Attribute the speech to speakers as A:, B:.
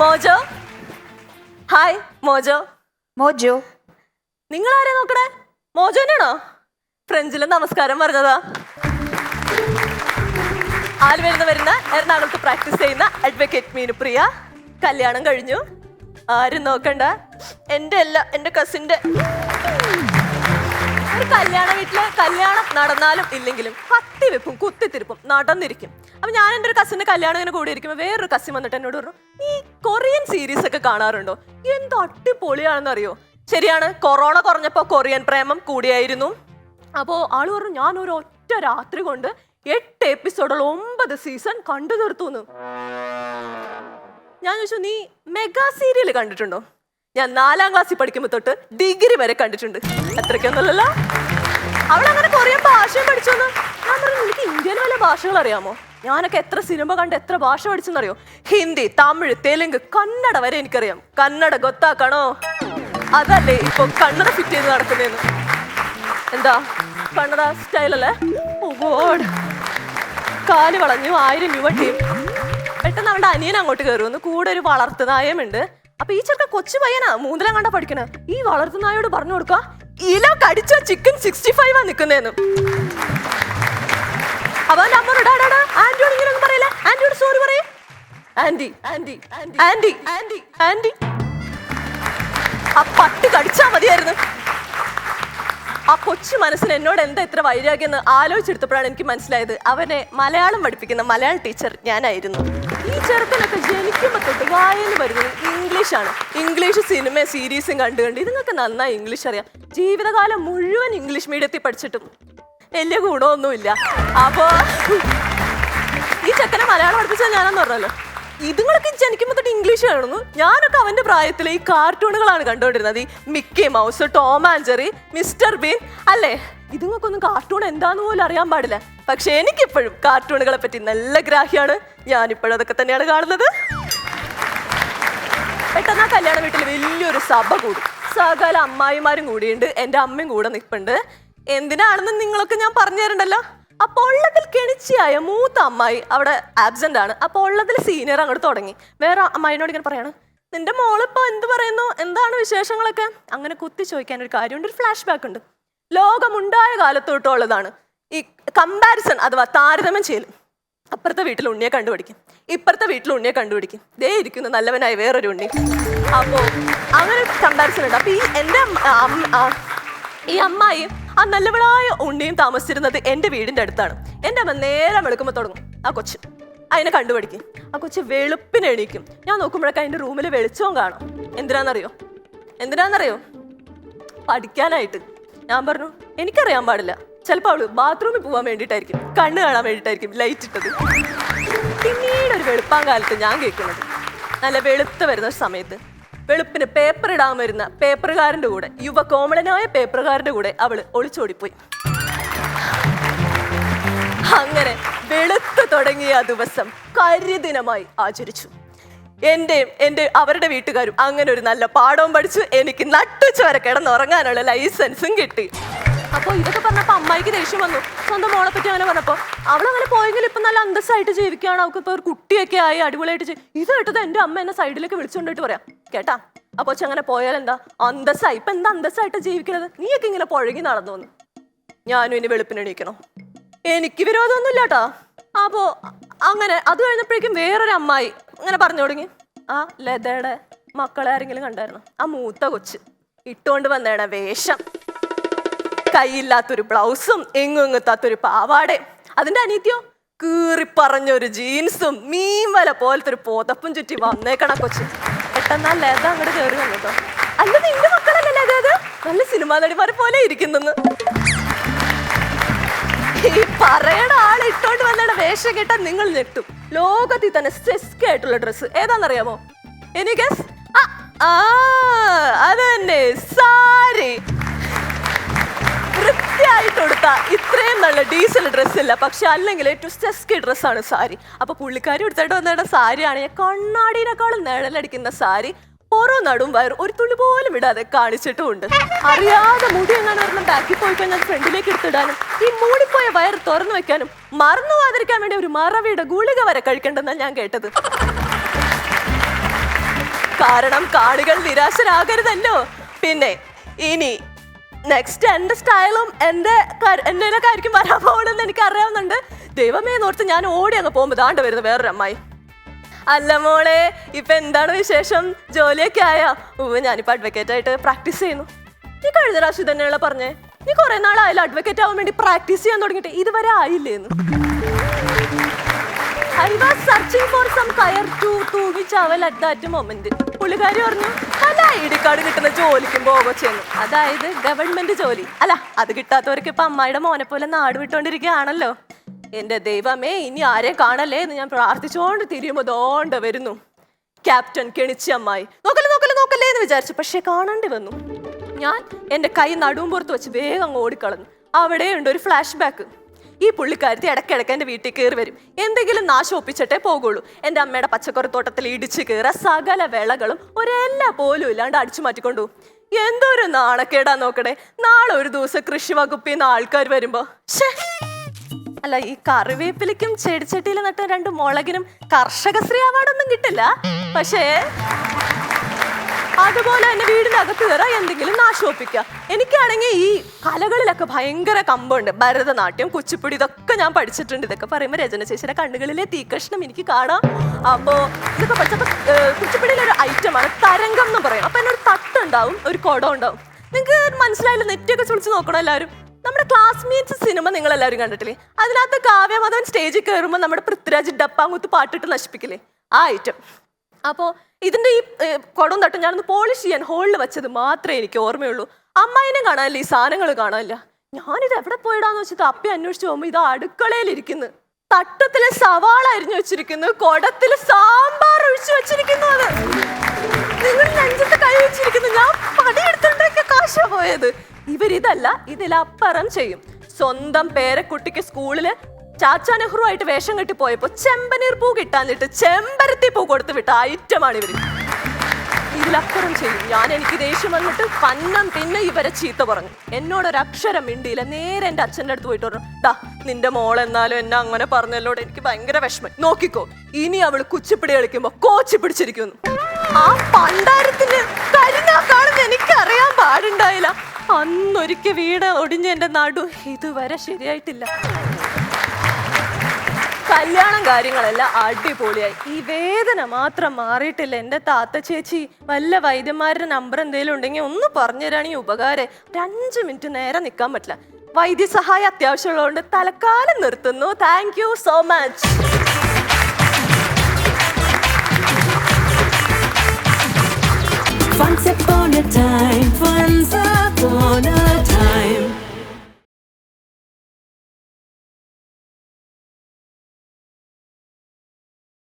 A: Mojo? Hi mojo.
B: Mojo.
A: നിങ്ങൾ ആരെ നോക്കണേ? മോജോനാണോ ഫ്രഞ്ചിൽ നമസ്കാരം പറഞ്ഞതാ. ആൽ വരുന്ന എറണാകുളത്ത് പ്രാക്ടീസ് ചെയ്യുന്ന അഡ്വക്കേറ്റ് മീനുപ്രിയ കല്യാണം കഴിഞ്ഞു. ആരും നോക്കണ്ട. എന്റെ അല്ല എന്റെ കസിന്റെ ഒരു കല്യാണ വീട്ടിൽ കല്യാണം നടന്നാലും ഇല്ലെങ്കിലും കത്തിവെപ്പും കുത്തിത്തിരിപ്പും നടന്നിരിക്കും. അപ്പൊ ഞാൻ എന്റെ ഒരു കസിന്റെ കല്യാണം ഇങ്ങനെ കൂടി ഇരിക്കുമ്പോൾ വേറൊരു കസിൻ വന്നിട്ട് എന്നോട് പറഞ്ഞു നീ കൊറിയൻ സീരീസ് ഒക്കെ കാണാറുണ്ടോ? എന്ത് അടിപൊളിയാണെന്ന് അറിയോ ശരിയാണ് കൊറോണ കുറഞ്ഞപ്പോ കൊറിയൻ പ്രേമം കൂടിയായിരുന്നു. അപ്പോ ആൾ പറഞ്ഞു ഞാൻ ഒരു ഒറ്റ രാത്രി കൊണ്ട് എട്ട് എപ്പിസോഡുള്ള ഒമ്പത് സീസൺ കണ്ടു തീർത്തു ഞാൻ ചോദിച്ചു നീ മെഗാ സീരിയൽ കണ്ടിട്ടുണ്ടോ? ഞാൻ നാലാം ക്ലാസ്സിൽ പഠിക്കുമ്പോൾ തൊട്ട് ഡിഗ്രി വരെ കണ്ടിട്ടുണ്ട്. അത്രയ്ക്കൊന്നുമല്ലല്ലോ. അവളങ്ങനെ കൊറിയൻ ഭാഷയും പഠിച്ചു ഞാൻ പറഞ്ഞു എനിക്ക് ഇന്ത്യൻ വല്ല ഭാഷകൾ അറിയാമോ? ഞാനൊക്കെ എത്ര സിനിമ കണ്ട് എത്ര ഭാഷ പഠിച്ചെന്നറിയോ? ഹിന്ദി തമിഴ് തെലുങ്ക് കന്നഡ വരെ എനിക്കറിയാം. കന്നഡ ഗൊത്താക്കണോ? അതല്ലേ ഇപ്പൊ കന്നഡ ഫിറ്റ് ചെയ്ത് നടക്കുന്നേന്ന്. എന്താ? കന്നഡ സ്റ്റൈലല്ലേ കാൽ വളഞ്ഞു ആയിരം രൂപ ടീം പെട്ടെന്ന് അവളുടെ അനിയൻ അങ്ങോട്ട് കയറുന്നു കൂടെ ഒരു വളർത്തുനായമുണ്ട് അപ്പൊ ഈ ചെറുക്ക കൊച്ചു പയ്യനാ മൂന്നിലാം കണ്ട പഠിക്കണ. ഈ വളർത്തുനായോട് പറഞ്ഞു കൊടുക്ക ഇല കടിച്ച ചിക്കൻ സിക്സ്റ്റി ഫൈവ് ആ നിക്കുന്നേന്ന്. അവന്റെ അമ്മ ആന്റിയോട് ഇങ്ങനെ പറയില്ല? ആന്റിയോട് സോറി പറയേ. Aunty aunty aunty aunty aunty. ആ പട്ടി കടിച്ചാ മതിയായിരുന്നു. ആ കൊച്ചു മനസ്സിന് എന്നോട് എന്താ ഇത്ര വൈരാഗ്യം എന്ന് ആലോചിച്ചെടുത്തപ്പോഴാണ് എനിക്ക് മനസ്സിലായത്. അവനെ മലയാളം പഠിപ്പിക്കുന്ന മലയാള ടീച്ചർ ഞാനായിരുന്നു. ഈ ചെറുക്കനൊക്കെ ജനിക്കുമ്പോൾ തൊട്ട് വായന വരുന്നത് ഇംഗ്ലീഷാണ് ഇംഗ്ലീഷ് സിനിമ സീരീസും കണ്ടു കണ്ട് ഇതുങ്ങൾക്ക് നന്നായി ഇംഗ്ലീഷ് അറിയാം. ജീവിതകാലം മുഴുവൻ ഇംഗ്ലീഷ് മീഡിയത്തിൽ പഠിച്ചിട്ടും വലിയ ഗുണമൊന്നുമില്ല അപ്പോ ഈ ചെക്കനെ മലയാളം പഠിപ്പിച്ചാൽ ഞാനെന്ന് പറഞ്ഞല്ലോ. ഇതുങ്ങളൊക്കെ ജനിക്കുമ്പോൾ തൊട്ട് ഇംഗ്ലീഷ് കാണുന്നു ഞാനൊക്കെ അവന്റെ പ്രായത്തിൽ ഈ കാർട്ടൂണുകളാണ് കണ്ടുകൊണ്ടിരുന്നത്. ഈ Mickey Mouse Tom and Jerry mister Bean അല്ലേ? ഇതുങ്ങൾക്കൊന്നും കാർട്ടൂൺ എന്താന്ന് പോലും അറിയാൻ പാടില്ല. പക്ഷെ എനിക്കിപ്പോഴും കാർട്ടൂണുകളെ പറ്റി നല്ല ഗ്രാഹ്യാണ്. ഞാനിപ്പോഴും അതൊക്കെ തന്നെയാണ് കാണുന്നത്. പെട്ടെന്ന് ആ കല്യാണ വീട്ടിൽ വലിയൊരു സഭ കൂടും. സകല അമ്മായിമാരും കൂടിയുണ്ട്. എന്റെ അമ്മയും കൂടെ നിൽപ്പുണ്ട് എന്തിനാണെന്ന് നിങ്ങളൊക്കെ ഞാൻ പറഞ്ഞു തരണ്ടല്ലോ അപ്പോൾ ഉള്ളതിൽ കെണിച്ചിയായ മൂത്ത അമ്മായി അവിടെ ആബ്സെന്റ് ആണ്. അപ്പോൾ ഉള്ളതിൽ സീനിയർ അങ്ങോട്ട് തുടങ്ങി. വേറെ അമ്മായിനോട് ഇങ്ങനെ പറയാണ് നിന്റെ മോളിപ്പോ എന്ത് പറയുന്നു? എന്താണ് വിശേഷങ്ങളൊക്കെ? അങ്ങനെ കുത്തി ചോദിക്കാൻ ഒരു കാര്യമുണ്ട്. ഒരു ഫ്ലാഷ് ബാക്ക് ഉണ്ട്. ലോകമുണ്ടായ കാലത്തോട്ടുള്ളതാണ് ഈ കമ്പാരിസൺ അഥവാ താരതമ്യം ചെയ്യൽ. അപ്പുറത്തെ വീട്ടിൽ ഉണ്ണിയെ കണ്ടുപിടിക്കും. ഇപ്പുറത്തെ വീട്ടിൽ ഉണ്ണിയെ കണ്ടുപിടിക്കും. ദേ ഇരിക്കുന്നു നല്ലവനായ വേറൊരു ഉണ്ണി. അപ്പോ അങ്ങനെ കമ്പാരിസൺ ഉണ്ട്. അപ്പൊ ഈ എന്റെ ഈ അമ്മായി ആ നല്ലവളായ ഉണ്ണിയും താമസിച്ചിരുന്നത് എന്റെ വീടിന്റെ അടുത്താണ്. എന്റെ അമ്മ നേരം വെളുക്കുമ്പോൾ തുടങ്ങും. ആ കൊച്ച്. അതിനെ കണ്ടുപിടിക്കും. ആ കൊച്ച് വെളുപ്പിന് എണീക്കും. ഞാൻ നോക്കുമ്പോഴൊക്കെ അതിന്റെ റൂമിൽ വെളിച്ചവും കാണും. എന്തിനാണെന്നറിയോ എന്തിനാണെന്നറിയോ പഠിക്കാനായിട്ട്. ഞാൻ പറഞ്ഞു എനിക്കറിയാൻ പാടില്ല. ചിലപ്പോൾ അവൾ ബാത്റൂമിൽ പോകാൻ വേണ്ടിയിട്ടായിരിക്കും. കണ്ണ് കാണാൻ വേണ്ടിയിട്ടായിരിക്കും ലൈറ്റ് ഇട്ടത്. പിന്നീട് ഒരു വെളുപ്പാൻ കാലത്ത് ഞാൻ കേൾക്കുന്നത്. നല്ല വെളുത്ത് വരുന്ന സമയത്ത് വെളുപ്പിന് പേപ്പർ ഇടാൻ വരുന്ന പേപ്പറുകാരന്റെ കൂടെ യുവ കോമളനായ പേപ്പറുകാരന്റെ കൂടെ അവൾ ഒളിച്ചോടിപ്പോയി. അങ്ങനെ വെളുത്തു തുടങ്ങിയ ദിവസം കരിദിനമായി ആചരിച്ചു. എന്റെയും എന്റെ അവരുടെ വീട്ടുകാരും അങ്ങനെ ഒരു നല്ല പാഠവും പഠിച്ചു. എനിക്ക് നട്ടുച്ച വരെ കിടന്നുറങ്ങാനുള്ള ലൈസൻസും കിട്ടി. അപ്പോൾ ഇതൊക്കെ പറഞ്ഞപ്പോ അമ്മായിക്ക് ദേഷ്യം വന്നു. സ്വന്തം മോളെ പറ്റി അങ്ങനെ പറഞ്ഞപ്പോ അവളങ്ങനെ പോയെങ്കിൽ ഇപ്പൊ നല്ല അന്തസ്സായിട്ട് ജീവിക്കുകയാണ്. അവൾക്ക് ഇപ്പൊ ഒരു കുട്ടിയൊക്കെ ആയി അടിപൊളിയായിട്ട് ഇത് കേട്ടത് എന്റെ അമ്മ എന്നെ സൈഡിലേക്ക് വിളിച്ചുകൊണ്ടിട്ട് പറയാം കേട്ടാ അപ്പൊ അങ്ങനെ പോയാൽ എന്താ? അന്തസ്സായി. ഇപ്പൊ എന്താ അന്തസ്സായിട്ട് ജീവിക്കണത്? നീയൊക്കെ ഇങ്ങനെ പുഴകി നടന്നു വന്നു. ഞാനും ഇനി വെളുപ്പിന് എണീക്കണോ? എനിക്ക് വിരോധമൊന്നുമില്ല കേട്ടോ അപ്പോ അങ്ങനെ അത് കഴിഞ്ഞപ്പോഴേക്കും വേറൊരു അമ്മായി ഇങ്ങനെ പറഞ്ഞു തുടങ്ങി. ആ ലതയുടെ മക്കളെ ആരെങ്കിലും കണ്ടായിരുന്നു? ആ മൂത്ത കൊച്ച് ഇട്ടുകൊണ്ട് വന്നേണ വേഷം. കൈയില്ലാത്തൊരു ബ്ലൗസും എങ്ങും എങ്ങത്താത്തൊരു പാവാടയും. അതിന്റെ അനീത്യോ കീറി പറഞ്ഞൊരു ജീൻസും മീൻ വല പോലത്തെ ഒരു പോതപ്പും ചുറ്റി വന്നേക്കണ കൊച്ച്. പെട്ടെന്ന് ലത അങ്ങോട്ട് കയറി വന്നിട്ടോ അല്ല നിന്റെ മക്കളല്ലേ ലത അത്? നല്ല സിനിമാ നടിമാരെ പോലെ ഇരിക്കുന്നെന്ന്. വേഷം കേട്ടാൽ നിങ്ങൾ ഞെട്ടും. ലോകത്തിൽ തന്നെ സെസ്ക് ആയിട്ടുള്ള ഡ്രസ്സ് ഏതാണെന്നറിയാമോ? എനിക്ക് ആ അത് തന്നെ സാരി. വൃത്തിയായിട്ട് കൊടുത്ത ഇത്രയും നല്ല ഡീസൽ ഡ്രസ് ഇല്ല പക്ഷെ അല്ലെങ്കിൽ ഏറ്റവും സെസ്കി ഡ്രസ്സാണ് സാരി. അപ്പൊ പുള്ളിക്കാരി എടുത്തിട്ട് വന്നിട്ട് സാരിയാണ്. കണ്ണാടിനേക്കാളും നിഴലടിക്കുന്ന സാരി. ഓരോ നടും വയർ ഒരു തുള്ളി പോലും ഇടാതെ കാണിച്ചിട്ടുമുണ്ട്. അറിയാതെ മുടി എങ്ങനെ ഒരെണ്ണം ബാക്കിൽ പോയി കഴിഞ്ഞാൽ ഫ്രണ്ടിലേക്ക് എടുത്തിടാനും ഈ മൂടിപ്പോയ വയർ തുറന്നു വെക്കാനും മറന്നു പോകാതിരിക്കാൻ വേണ്ടി ഒരു മറവിയുടെ ഗുളിക വരെ കഴിക്കണ്ടെന്നാണ് ഞാൻ കേട്ടത്. കാരണം കാണികൾ നിരാശരാകരുതല്ലോ. പിന്നെ ഇനി നെക്സ്റ്റ് എന്റെ സ്റ്റൈലും എന്റെ എന്തെങ്കിലുമൊക്കെ ആയിരിക്കും വരാൻ പോകണമെന്ന് എനിക്ക് അറിയാവുന്നുണ്ട് ദൈവമേ നോർത്ത് ഞാൻ ഓടി അങ്ങ് പോകുമ്പോൾ ദാണ്ട് വരുന്നു വേറൊരു അമ്മായി അല്ല മോളെ ഇപ്പൊ എന്താണ് വിശേഷം? ജോലിയൊക്കെ ആയാ? ഓ ഞാനിപ്പോ അഡ്വക്കേറ്റ് ആയിട്ട് പ്രാക്ടീസ് ചെയ്യുന്നു. നീ കഴിഞ്ഞ പ്രാവശ്യം തന്നെയുള്ള പറഞ്ഞേ. നീ കുറെ നാളായാലും അഡ്വക്കേറ്റ് ആവാൻ വേണ്ടി പ്രാക്ടീസ് ചെയ്യാൻ തുടങ്ങിയിട്ട്. ഇതുവരെ ആയില്ലേന്ന്. ഐ വാസ് ഫോർ സം കയർ ടു തൂങ്ങി ചാവൽ അറ്റ് ദാറ്റ് മൊമെന്റ് പുള്ളിക്കാരി പറഞ്ഞു പല ഐ ഡി കാർഡ് കിട്ടുന്ന ജോലിക്കും പോകോ ചെയ്യുന്നു. അതായത് ഗവൺമെന്റ് ജോലി. അല്ല അത് കിട്ടാത്തവർക്ക് ഇപ്പൊ അമ്മായിയുടെ മോനെ പോലെ നാട് വിട്ടോണ്ടിരിക്കുകയാണല്ലോ. എന്റെ ദൈവമേ ഇനി ആരെ കാണല്ലേ എന്ന് ഞാൻ പ്രാർത്ഥിച്ചുകൊണ്ട് തിരിയുമ്പോ ദോണ്ട വരുന്നു. ക്യാപ്റ്റൻ കെണിച്ചമ്മായി നോക്കല്ലേ നോക്കല്ലേ നോക്കല്ലേ എന്ന് വിചാരിച്ചു. പക്ഷേ കാണേണ്ടി വന്നു. ഞാൻ എന്റെ കൈ നടുവും പുറത്ത് വെച്ച് വേഗം അങ്ങ് ഓടിക്കളഞ്ഞു. അവിടെയുണ്ട് ഒരു ഫ്ലാഷ് ബാക്ക് ഈ പുള്ളിക്കാരത്തി ഇടയ്ക്കിടയ്ക്ക് എന്റെ വീട്ടിൽ കയറി വരും. എന്തെങ്കിലും നാശം ഒപ്പിച്ചിട്ടേ പോകുള്ളൂ. എന്റെ അമ്മയുടെ പച്ചക്കറി തോട്ടത്തിൽ ഇടിച്ചു കയറ സകല വിളകളും ഒരെല്ലാ പോലും ഇല്ലാണ്ട് അടിച്ചു മാറ്റിക്കൊണ്ടു. എന്തൊരു നാണക്കേടാ നോക്കണേ. നാളെ ഒരു ദിവസം കൃഷി വകുപ്പിൽ നിന്ന് ആൾക്കാർ വരുമ്പോ. ശ്ശേ. അല്ല ഈ കറിവേപ്പിലയ്ക്കും ചെടിച്ചട്ടിയിൽ നട്ട രണ്ട് മുളകിനും കർഷകശ്രീ അവാർഡൊന്നും കിട്ടില്ല. പക്ഷേ അതുപോലെ തന്നെ വീടിനകത്ത് കയറാൻ എന്തെങ്കിലും നാശോപ്പിക്കുക. എനിക്കാണെങ്കിൽ ഈ കലകളിലൊക്കെ ഭയങ്കര കമ്പുണ്ട്. ഭരതനാട്യം കുച്ചിപ്പുടി ഇതൊക്കെ ഞാൻ പഠിച്ചിട്ടുണ്ട്. ഇതൊക്കെ പറയുമ്പോൾ രചന കണ്ണുകളിലെ തീകഷ്ണം എനിക്ക് കാണാം. അപ്പോൾ ഇതൊക്കെ പഠിച്ചപ്പോൾ ഒരു ഐറ്റമാണ് തരംഗം എന്ന് പറയും. അപ്പോൾ എന്നൊരു തട്ടുണ്ടാവും ഒരു കുടം ഉണ്ടാവും. നിങ്ങൾക്ക് മനസ്സിലായില്ല? നെറ്റൊക്കെ ചുളിച്ച് നോക്കണം എല്ലാവരും. നമ്മുടെ ക്ലാസ്മേറ്റ്സ് സിനിമ നിങ്ങൾ എല്ലാവരും കണ്ടിട്ടില്ലേ? അതിനകത്ത് കാവ്യമാധവൻ സ്റ്റേജിൽ കയറുമ്പോൾ നമ്മുടെ പൃഥ്വിരാജ് ഡപ്പാങ്കുത്ത് പാട്ടിട്ട് നശിപ്പിക്കില്ലേ? ആ ഐറ്റം അപ്പോൾ ഇതിന്റെ ഈ കുടം തട്ടും ഞാനൊന്ന് പോളിഷ് ചെയ്യാൻ ഹോളിൽ വെച്ചത് മാത്രമേ എനിക്ക് ഓർമ്മയുള്ളൂ. അമ്മായിനെ കാണാനില്ല? ഈ സാധനങ്ങൾ കാണാനില്ല. ഞാനിത് എവിടെ പോയിടാന്ന് വെച്ചിട്ട് അപ്പി അന്വേഷിച്ച് പോകുമ്പോൾ ഇത് അടുക്കളയിലിരിക്കുന്നു തട്ടത്തിൽ സവാള അരിഞ്ഞു വെച്ചിരിക്കുന്നു. കുടത്തിൽ സാമ്പാർ ഒഴിച്ചു വെച്ചിരിക്കുന്നു അത്. നിങ്ങൾ നെഞ്ചത്ത് കൈ വെച്ചിരിക്കുന്നു. ഞാൻ പണിയെടുത്തിട്ടൊക്കെ കാശ പോയത്. ഇവരിതല്ല ഇതിലപ്പുറം ചെയ്യും. സ്വന്തം പേരക്കുട്ടിക്ക് സ്കൂളിൽ ചാച്ചാ നെഹ്റു ആയിട്ട് വേഷം കെട്ടി പോയപ്പോ ചെമ്പനീർ പൂ കിട്ടാനിട്ട് ചെമ്പരത്തി പൂ കൊടുത്തു വിട്ട ഐറ്റമാണ് ഇവർ. ഇതിലപ്പുറം ചെയ്യും. ഞാൻ എനിക്ക് ദേഷ്യം വന്നിട്ട് പന്നം പിന്നെ ഇവരെ ചീത്ത പറഞ്ഞു. എന്നോട് ഒരു അക്ഷരം മിണ്ടിയില്ല. നേരെ എന്റെ അച്ഛന്റെ അടുത്ത് പോയിട്ട് പറഞ്ഞു ഡാ നിന്റെ മോൾ എന്നാലും എന്നെ അങ്ങനെ പറഞ്ഞല്ലോട്. എനിക്ക് ഭയങ്കര വിഷമം. നോക്കിക്കോ ഇനി അവൾ കുച്ചിപ്പിടി കളിക്കുമ്പോ കോച്ചി പിടിച്ചിരിക്കുന്നു. ആ പണ്ടാരത്തിന് എനിക്ക് അറിയാൻ പാടുണ്ടായില്ല. അന്നൊരിക്കൽ വീട് ഒടിഞ്ഞ എന്റെ നടു ഇതുവരെ ശരിയായിട്ടില്ല. കല്യാണം കാര്യങ്ങളെല്ലാം അടിപൊളിയായി. ഈ വേദന മാത്രം മാറിയിട്ടില്ല. എന്റെ താത്ത ചേച്ചി വല്ല വൈദ്യന്മാരുടെ നമ്പർ എന്തെങ്കിലും ഉണ്ടെങ്കിൽ ഒന്ന് പറഞ്ഞു തരാണെങ്കിൽ ഉപകാരം. ഒരു അഞ്ച് മിനിറ്റ് നേരെ നിൽക്കാൻ പറ്റില്ല. വൈദ്യസഹായം അത്യാവശ്യമുള്ളതുകൊണ്ട് തലക്കാലം നിർത്തുന്നു. Thank so much